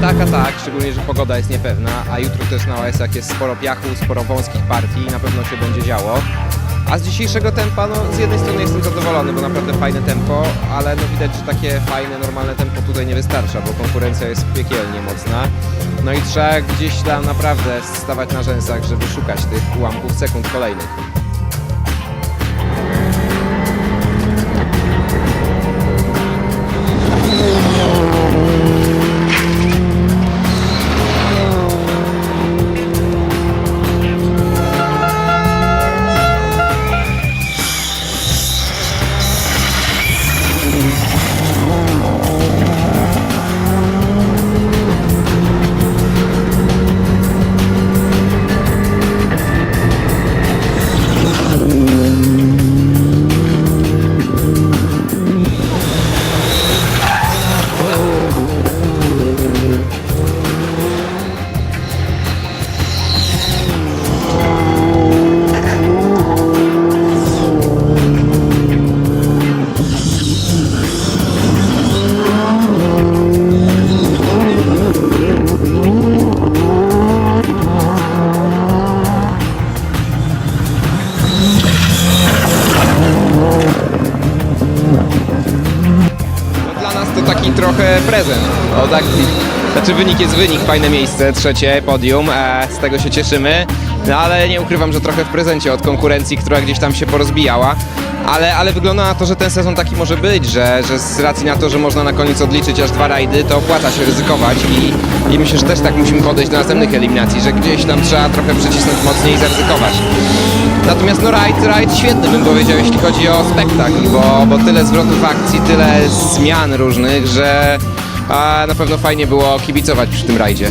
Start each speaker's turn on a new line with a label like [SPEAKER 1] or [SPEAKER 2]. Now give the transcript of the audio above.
[SPEAKER 1] Tak, a tak, szczególnie, że pogoda jest niepewna, a jutro też na OS-ach jest sporo piachu, sporo wąskich partii i na pewno się będzie działo. A z dzisiejszego tempa, no z jednej strony jestem zadowolony, bo naprawdę fajne tempo, ale no widać, że takie fajne, normalne tempo tutaj nie wystarcza, bo konkurencja jest piekielnie mocna. No i trzeba gdzieś tam naprawdę stawać na rzęsach, żeby szukać tych ułamków sekund kolejnych. Taki trochę prezent. O, taki, znaczy wynik jest wynik, fajne miejsce, trzecie podium, e, z tego się cieszymy. No ale nie ukrywam, że trochę w prezencie od konkurencji, która gdzieś tam się porozbijała. Ale, ale wygląda na to, że ten sezon taki może być, że, że z racji na to, że można na koniec odliczyć aż dwa rajdy, to opłaca się ryzykować i, i myślę, że też tak musimy podejść do następnych eliminacji, że gdzieś tam trzeba trochę przycisnąć mocniej i zaryzykować. Natomiast no rajd, rajd świetny bym powiedział, jeśli chodzi o spektakl, bo, bo tyle zwrotów akcji, tyle zmian różnych, że a, na pewno fajnie było kibicować przy tym rajdzie.